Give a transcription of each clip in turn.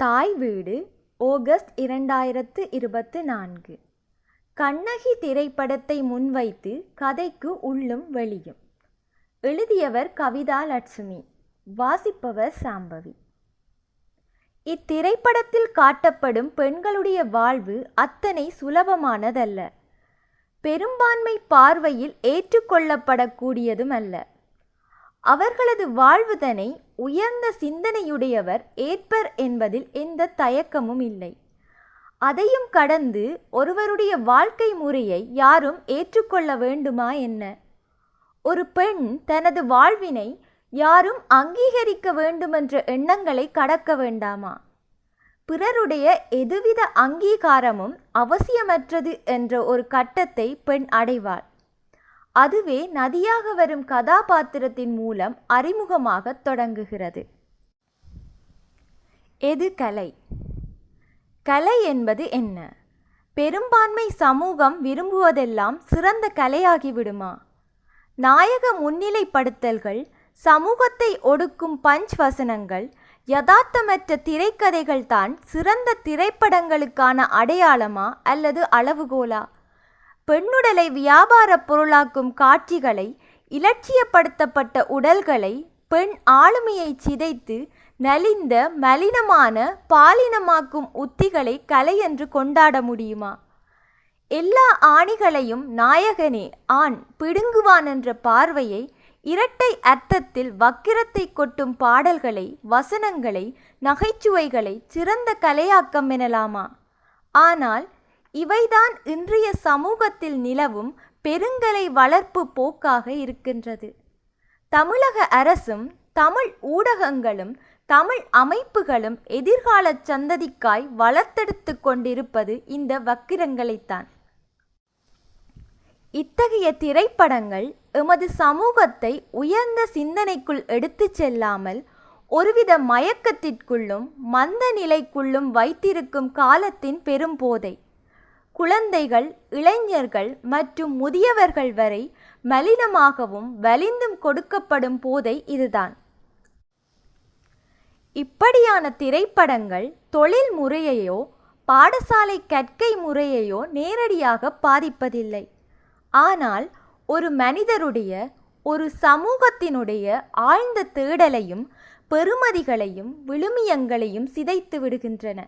தாய் வீடு ஆகஸ்ட் இரண்டாயிரத்து இருபத்து நான்கு. கண்ணகி திரைப்படத்தை முன்வைத்து கதைக்கு உள்ளும் வெளியும். எழுதியவர் கவிதா லட்சுமி வாசிப்பவர் சாம்பவி. இத்திரைப்படத்தில் காட்டப்படும் பெண்களுடைய வாழ்வு அத்தனை சுலபமானதல்ல. பெரும்பான்மை பார்வையில் ஏற்றுக்கொள்ளப்படக்கூடியதும் அல்ல அவர்களது வாழ்வுதனை உயர்ந்த சிந்தனையுடையவர் ஏற்பர் என்பதில் எந்த தயக்கமும் இல்லை. அதையும் கடந்து ஒருவருடைய வாழ்க்கை முறையை யாரும் ஏற்றுக்கொள்ள வேண்டுமா என்ன? ஒரு பெண் தனது வாழ்வினை யாரும் அங்கீகரிக்க வேண்டுமென்ற எண்ணங்களை கடக்க வேண்டாமா? பிறருடைய எதுவித அங்கீகாரமும் அவசியமற்றது என்ற ஒரு கட்டத்தை பெண் அடைவாள். அதுவே நதியாக வரும் கதாபாத்திரத்தின் மூலம் அறிமுகமாக தொடங்குகிறது. எது கலை? கலை என்பது என்ன? பெரும்பான்மை சமூகம் விரும்புவதெல்லாம் சிறந்த கலையாகிவிடுமா? நாயக முன்னிலைப்படுத்தல்கள் சமூகத்தை ஒடுக்கும் பஞ்ச் வசனங்கள் யதார்த்தமற்ற திரைக்கதைகள் தான் சிறந்த திரைப்படங்களுக்கான அடையாளமா அல்லது அளவுகோலா? பெண்ணுடலை வியாபார பொருளாக்கும் காட்சிகளை இலட்சியப்படுத்தப்பட்ட உடல்களை பெண் ஆளுமையை சிதைத்து நலிந்த மலினமான பாலினமாக்கும் உத்திகளை கலை என்று கொண்டாட முடியுமா? எல்லா ஆணிகளையும் நாயகனே ஆண் பிடுங்குவான் என்ற பார்வையை இரட்டை அர்த்தத்தில் வக்கிரத்தை கொட்டும் பாடல்களை வசனங்களை நகைச்சுவைகளை சிறந்த கலையாக்கம் எனலாமா? ஆனால் இவைதான் இன்றைய சமூகத்தில் நிலவும் பெருங்கலை வளர்ப்பு போக்காக இருக்கின்றது. தமிழக அரசும் தமிழ் ஊடகங்களும் தமிழ் அமைப்புகளும் எதிர்கால சந்ததிக்காய் வளர்த்தெடுத்து கொண்டிருப்பது இந்த வக்கிரங்களைத்தான். இத்தகைய திரைப்படங்கள் எமது சமூகத்தை உயர்ந்த சிந்தனைக்குள் எடுத்துச் செல்லாமல் ஒருவித மயக்கத்திற்குள்ளும் மந்த நிலைக்குள்ளும் வைத்திருக்கும் காலத்தின் பெரும்போதை. குழந்தைகள் இளைஞர்கள் மற்றும் முதியவர்கள் வரை மலினமாகவும் வலிந்தும் கொடுக்கப்படும் போதை இதுதான். இப்படியான திரைப்படங்கள் தொழில் முறையையோ பாடசாலை கற்கை முறையையோ நேரடியாக பாதிப்பதில்லை. ஆனால் ஒரு மனிதருடைய ஒரு சமூகத்தினுடைய ஆழ்ந்த தேடலையும் பெருமதிகளையும் விழுமியங்களையும் சிதைத்து விடுகின்றன.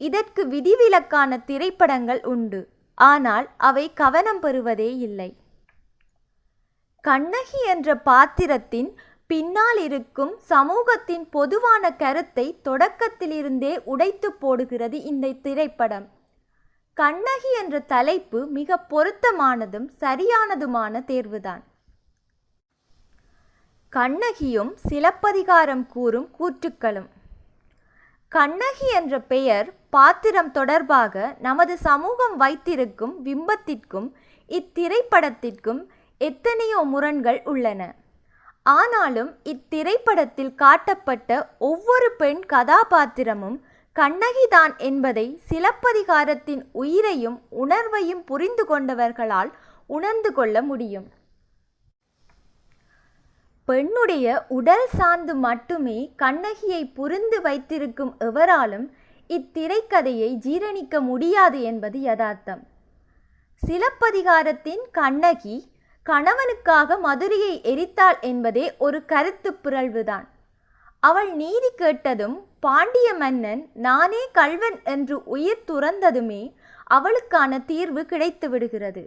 இதற்கு விதிவிலக்கான திரைப்படங்கள் உண்டு. ஆனால் அவை கவனம் பெறுவதே இல்லை. கண்ணகி என்ற பாத்திரத்தின் பின்னால் இருக்கும் சமூகத்தின் பொதுவான கருத்தை தொடக்கத்திலிருந்தே உடைத்து போடுகிறது இந்த திரைப்படம். கண்ணகி என்ற தலைப்பு மிக பொருத்தமானதும் சரியானதுமான தேர்வுதான். கண்ணகியும் சிலப்பதிகாரம் கூறும் கூற்றுக்களும். கண்ணகி என்ற பெயர் பாத்திரம் தொடர்பாக நமது சமூகம் வைத்திருக்கும் பிம்பத்திற்கும் இத்திரைப்படத்திற்கும் எத்தனையோ முரண்கள் உள்ளன. ஆனாலும் இத்திரைப்படத்தில் காட்டப்பட்ட ஒவ்வொரு பெண் கதாபாத்திரமும் கண்ணகிதான் என்பதை சிலப்பதிகாரத்தின் உயிரையும் உணர்வையும் புரிந்து கொண்டவர்களால் உணர்ந்து கொள்ள முடியும். பெண்ணுடைய உடல் சார்ந்து மட்டுமே கண்ணகியை புரிந்து வைத்திருக்கும் எவராலும் இத்திரைக்கதையை ஜீரணிக்க முடியாது என்பது யதார்த்தம். சிலப்பதிகாரத்தின் கண்ணகி கணவனுக்காக மதுரையை எரித்தாள் என்பதே ஒரு கருத்து பிறழ்வுதான். அவள் நீதி கேட்டதும் பாண்டிய மன்னன் நானே கல்வன் என்று உயிர் துறந்ததுமே அவளுக்கான தீர்வு கிடைத்து விடுகிறது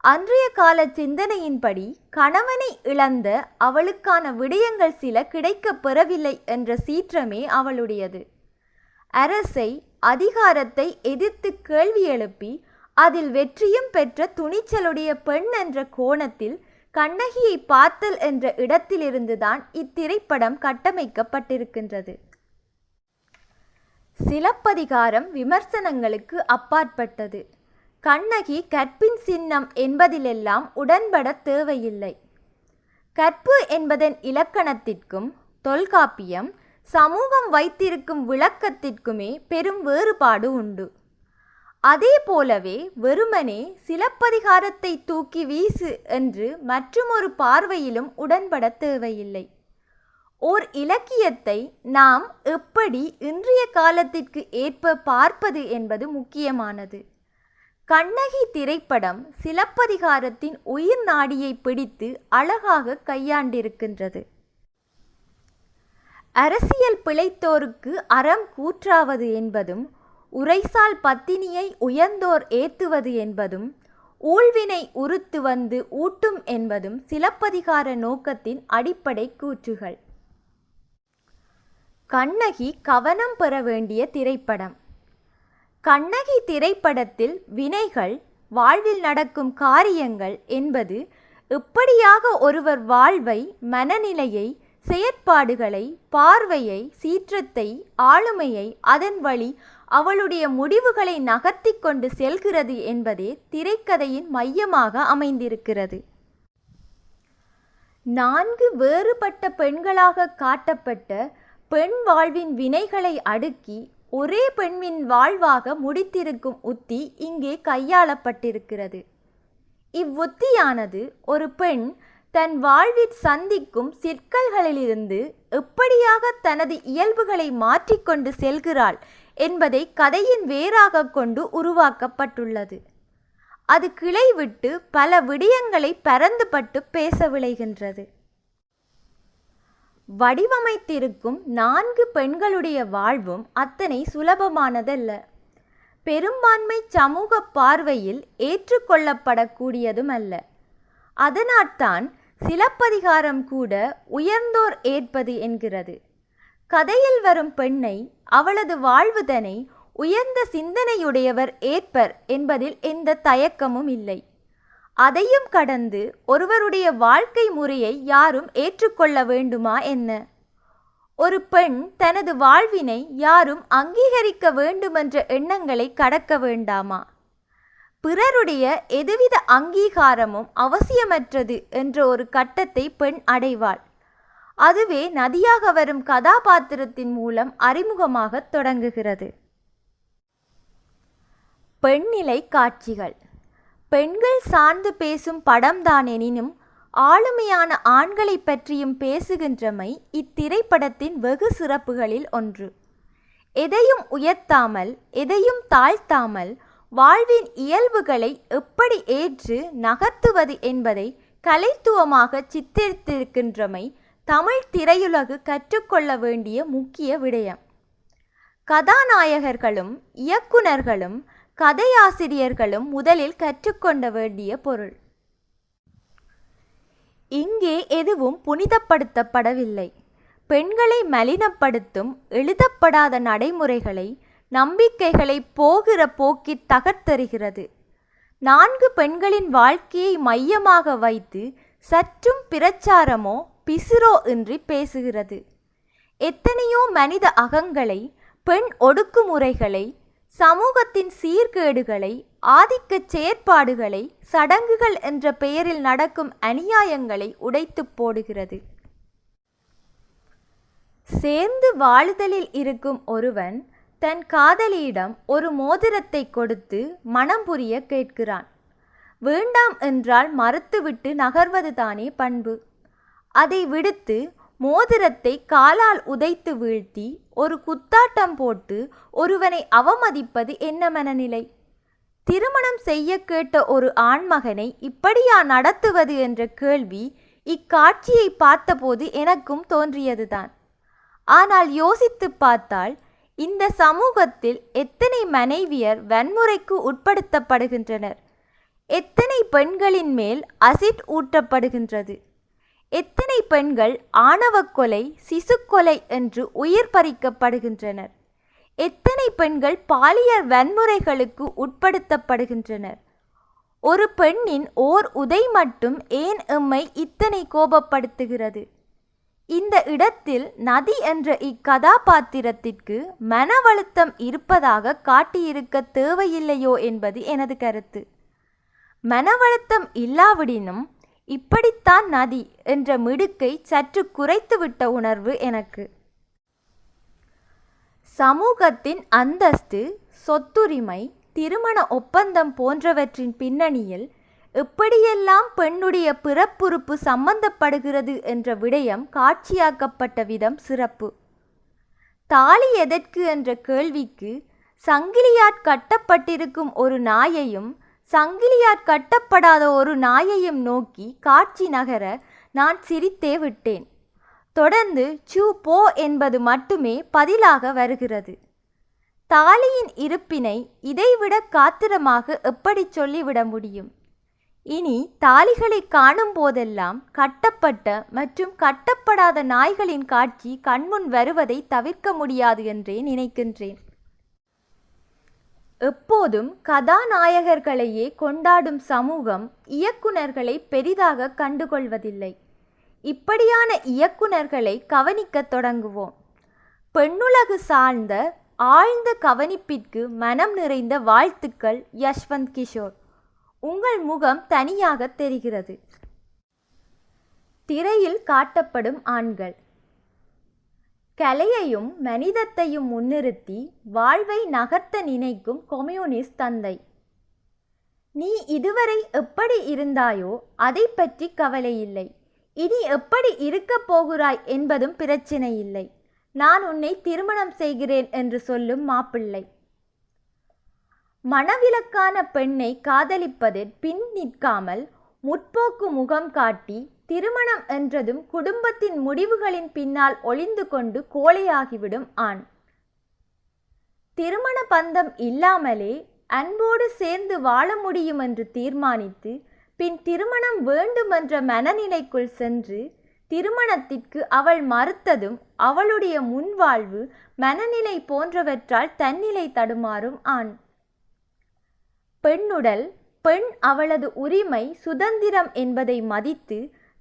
அன்றைய கால சிந்தனையின்படி கணவனை இழந்த அவளுக்கான விடயங்கள் சில கிடைக்கப் பெறவில்லை என்ற சீற்றமே அவளுடையது. அரசை அதிகாரத்தை எதிர்த்து கேள்வி எழுப்பி அதில் வெற்றியும் பெற்ற துணிச்சலுடைய பெண் என்ற கோணத்தில் கண்ணகியை பார்த்தல் என்ற இடத்திலிருந்துதான் இத்திரைப்படம் கட்டமைக்கப்பட்டிருக்கின்றது. சிலப்பதிகாரம் விமர்சனங்களுக்கு அப்பாற்பட்டது. கண்ணகி கற்பின் சின்னம் என்பதிலெல்லாம் உடன்பட தேவையில்லை. கற்பு என்பதன் இலக்கணத்திற்கும் தொல்காப்பியம் சமூகம் வைத்திருக்கும் விளக்கத்திற்குமே பெரும் வேறுபாடு உண்டு. அதே போலவே வெறுமனே சிலப்பதிகாரத்தை தூக்கி வீசு என்று மற்றுமொரு பார்வையிலும் உடன்பட தேவையில்லை. ஓர் இலக்கியத்தை நாம் எப்படி இன்றைய காலத்திற்கு ஏற்ப பார்ப்பது என்பது முக்கியமானது. கண்ணகி திரைப்படம் சிலப்பதிகாரத்தின் உயிர் நாடியை பிடித்து அழகாக கையாண்டிருக்கின்றது. அரசியல் பிழைத்தோருக்கு அறம் கூற்றாவது என்பதும் உரைசால் பத்தினியை உயர்ந்தோர் ஏத்துவது என்பதும் ஊழ்வினை உறுத்து வந்து ஊட்டும் என்பதும் சிலப்பதிகார நோக்கத்தின் அடிப்படை கூற்றுகள். கண்ணகி கவனம் பெற வேண்டிய திரைப்படம். கண்ணகி திரைப்படத்தில் வினைகள் வாழ்வில் நடக்கும் காரியங்கள் என்பது எப்படியாக ஒருவர் வாழ்வை மனநிலையை செயற்பாடுகளை பார்வையை சீற்றத்தை ஆளுமையை அதன் வழி அவளுடைய முடிவுகளை நகர்த்தி கொண்டு செல்கிறது என்பதே திரைக்கதையின் மையமாக அமைந்திருக்கிறது. நான்கு வேறுபட்ட பெண்களாக காட்டப்பட்ட பெண் வாழ்வின் வினைகளை அடுக்கி ஒரே பெண்ணின் வாழ்வாக முடித்திருக்கும் உத்தி இங்கே கையாளப்பட்டிருக்கிறது. இவ்வுத்தியானது ஒரு பெண் தன் வாழ்வில் சந்திக்கும் சிக்கல்களிலிருந்து எப்படியாக தனது இயல்புகளை மாற்றிக்கொண்டு செல்கிறாள் என்பதை கதையின் வேறாக கொண்டு உருவாக்கப்பட்டுள்ளது. அது கிளை விட்டு பல விடயங்களை பரந்துபட்டு பேச விளைகின்றது. வடிவமைத்திருக்கும் நான்கு பெண்களுடைய வாழ்வும் அத்தனை சுலபமானதல்ல. பெரும்பான்மை சமூக பார்வையில் ஏற்றுக்கொள்ளப்படக்கூடியதும் அல்ல. அதனால்தான் சிலப்பதிகாரம் கூட உயர்ந்தோர் ஏற்பது என்கிறது. கதையில் வரும் பெண்ணை அவளது வாழ்வுதனை உயர்ந்த சிந்தனையுடையவர் ஏற்பர் என்பதில் எந்த தயக்கமும் இல்லை. அதையும் கடந்து ஒருவருடைய வாழ்க்கை முறையை யாரும் ஏற்றுக்கொள்ள வேண்டுமா என்ன? ஒரு பெண் தனது வாழ்வினை யாரும் அங்கீகரிக்க வேண்டுமென்ற எண்ணங்களை கடக்க வேண்டாமா? பிறருடைய எதுவித அங்கீகாரமும் அவசியமற்றது என்ற ஒரு கட்டத்தை பெண் அடைவாள். அதுவே நதியாக வரும் கதாபாத்திரத்தின் மூலம் அறிமுகமாக தொடங்குகிறது. பெண்ணிலை காட்சிகள். பெண்கள் சார்ந்து பேசும் படம்தானெனினும் ஆளுமையான ஆண்களை பற்றியும் பேசுகின்றமை இத்திரைப்படத்தின் வெகு சிறப்புகளில் ஒன்று. எதையும் உயர்த்தாமல் எதையும் தாழ்த்தாமல் வாழ்வின் இயல்புகளை எப்படி ஏற்று நகர்த்துவது என்பதை கலைத்துவமாக சித்தரித்திருக்கின்றமை தமிழ் திரையுலகு கற்றுக்கொள்ள வேண்டிய முக்கிய விடயம். கதாநாயகர்களும் இயக்குனர்களும் கதையாசிரியர்களும் முதலில் கற்றுக்கொண்ட வேண்டிய பொருள். இங்கே எதுவும் புனிதப்படுத்தப்படவில்லை. பெண்களை மலினப்படுத்தும் எழுதப்படாத நடைமுறைகளை நம்பிக்கைகளை போகிற போக்கி தகர்த்தெறிகிறது நான்கு பெண்களின் வாழ்க்கையை மையமாக வைத்து சற்றும் பிரச்சாரமோ பிசுரோ இன்றி பேசுகிறது. எத்தனையோ மனித அகங்களை பெண் ஒடுக்குமுறைகளை சமூகத்தின் சீர்கேடுகளை ஆதிக்கச் செயற்பாடுகளை சடங்குகள் என்ற பெயரில் நடக்கும் அநியாயங்களை உடைத்து போடுகிறது. சேர்ந்து வாழுதலில் இருக்கும் ஒருவன் தன் காதலியிடம் ஒரு மோதிரத்தை கொடுத்து மனம் புரிய கேட்கிறான். வேண்டாம் என்றால் மறுத்துவிட்டு நகர்வதுதானே பண்பு. அதை விடுத்து மோதிரத்தை காலால் உதைத்து வீழ்த்தி ஒரு குத்தாட்டம் போட்டு ஒருவனை அவமதிப்பது என்ன மனநிலை? திருமணம் செய்ய கேட்ட ஒரு ஆண்மகனை இப்படியா நடத்துவது என்ற கேள்வி இக்காட்சியை பார்த்தபோது எனக்கும் தோன்றியதுதான். ஆனால் யோசித்து பார்த்தால் இந்த சமூகத்தில் எத்தனை மனைவியர் வன்முறைக்கு உட்படுத்தப்படுகின்றனர்? எத்தனை பெண்களின் மேல் அசிட் ஊட்டப்படுகின்றது? எத்தனை பெண்கள் ஆணவக் கொலை சிசுக்கொலை என்று உயிர் பறிக்கப்படுகின்றனர்? எத்தனை பெண்கள் பாலியல் வன்முறைகளுக்கு உட்படுத்தப்படுகின்றனர்? ஒரு பெண்ணின் ஓர் உதை மட்டும் ஏன் எம்மை இத்தனை கோபப்படுத்துகிறது? இந்த இடத்தில் நதி என்ற இக்கதாபாத்திரத்திற்கு மனவழுத்தம் இருப்பதாக காட்டியிருக்க தேவையில்லையோ என்பது எனது கருத்து. மனவழுத்தம் இல்லாவிடினும் இப்படித்தான் நதி என்ற மிடுக்கை சற்று குறைத்துவிட்ட உணர்வு எனக்கு. சமூகத்தின் அந்தஸ்து சொத்துரிமை திருமண ஒப்பந்தம் போன்றவற்றின் பின்னணியில் எப்படியெல்லாம் பெண்ணுடைய பிறப்புறுப்பு சம்பந்தப்படுகிறது என்ற விடயம் காட்சியாக்கப்பட்ட விதம் சிறப்பு. தாலி எதற்கு என்ற கேள்விக்கு சங்கிலியாட் கட்டப்பட்டிருக்கும் ஒரு நாயையும் சங்கிலியார் கட்டப்படாத ஒரு நாயையும் நோக்கி காட்சி நகர நான் சிரித்தே விட்டேன். தொடர்ந்து சூ போ என்பது மட்டுமே பதிலாக வருகிறது. தாலியின் இருப்பினை இதைவிட காத்திரமாக எப்படி சொல்லிவிட முடியும்? இனி தாலிகளை காணும் போதெல்லாம் கட்டப்பட்ட மற்றும் கட்டப்படாத நாய்களின் காட்சி கண்முன் வருவதை தவிர்க்க முடியாது என்றே நினைக்கின்றேன். எப்போதும் கதாநாயகர்களையே கொண்டாடும் சமூகம் இயக்குனர்களை பெரிதாக கண்டுகொள்வதில்லை. இப்படியான இயக்குனர்களை கவனிக்கத் தொடங்குவோம். பெண்ணுலகு சார்ந்த ஆழ்ந்த கவனிப்பிற்கு மனம் நிறைந்த வாழ்த்துக்கள் யஷ்வந்த் கிஷோர். உங்கள் முகம் தனியாக தெரிகிறது. திரையில் காட்டப்படும் ஆண்கள். கலையையும் மனிதத்தையும் முன்னிறுத்தி வாழ்வை நகர்த்த நினைக்கும் கொம்யூனிஸ்ட் தந்தை. நீ இதுவரை எப்படி இருந்தாயோ அதை பற்றி கவலை இல்லை. இனி எப்படி இருக்கப் போகிறாய் என்பதும் பிரச்சனை இல்லை. நான் உன்னை திருமணம் செய்கிறேன் என்று சொல்லும் மாப்பிள்ளை. மணவிலக்கான பெண்ணை காதலிப்பதில் பின் நிற்காமல் முற்போக்கு முகம் காட்டி திருமணம் என்றதும் குடும்பத்தின் முடிவுகளின் பின்னால் ஒளிந்து கொண்டு கோழையாகிவிடும் ஆண். திருமண பந்தம் இல்லாமலே அன்போடு சேர்ந்து வாழ முடியும் என்று தீர்மானித்து பின் திருமணம் வேண்டுமென்ற மனநிலைக்குள் சென்று திருமணத்திற்கு அவள் மறுத்ததும் அவளுடைய முன்வாழ்வு மனநிலை போன்றவற்றால் தன்னிலை தடுமாறும் ஆண். பெண்ணுடல் பெண் அவளது உரிமை சுதந்திரம் என்பதை மதித்து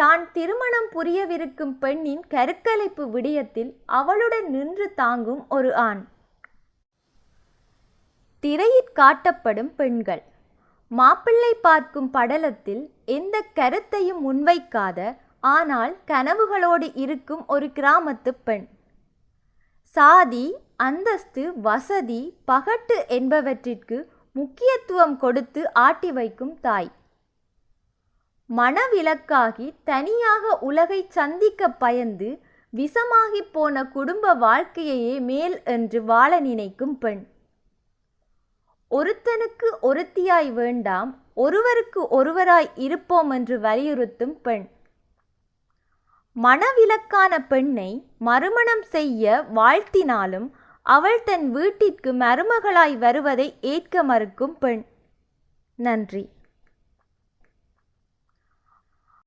தான் திருமணம் புரியவிருக்கும் பெண்ணின் கருக்கலைப்பு விடயத்தில் அவளுடன் நின்று தாங்கும் ஒரு ஆண். திரையில் காட்டப்படும் பெண்கள். மாப்பிள்ளை பார்க்கும் படலத்தில் எந்த கருத்தையும் முன்வைக்காத ஆனால் கனவுகளோடு இருக்கும் ஒரு கிராமத்து பெண். சாதி அந்தஸ்து வசதி பகட்டு என்பவற்றிற்கு முக்கியத்துவம் கொடுத்து ஆட்டி வைக்கும் தாய். மனவிலக்காகி தனியாக உலகை சந்திக்க பயந்து விஷமாகி போன குடும்ப வாழ்க்கையையே மேல் என்று வாழ நினைக்கும் பெண். ஒருத்தனுக்கு ஒருத்தியாய் வேண்டாம் ஒருவருக்கு ஒருவராய் இருப்போம் என்று வலியுறுத்தும் பெண். மனவிலக்கான பெண்ணை மறுமணம் செய்ய வாழ்த்தினாலும் அவள் தன் வீட்டிற்கு மருமகளாய் வருவதை ஏற்க மறுக்கும் பெண். நன்றி.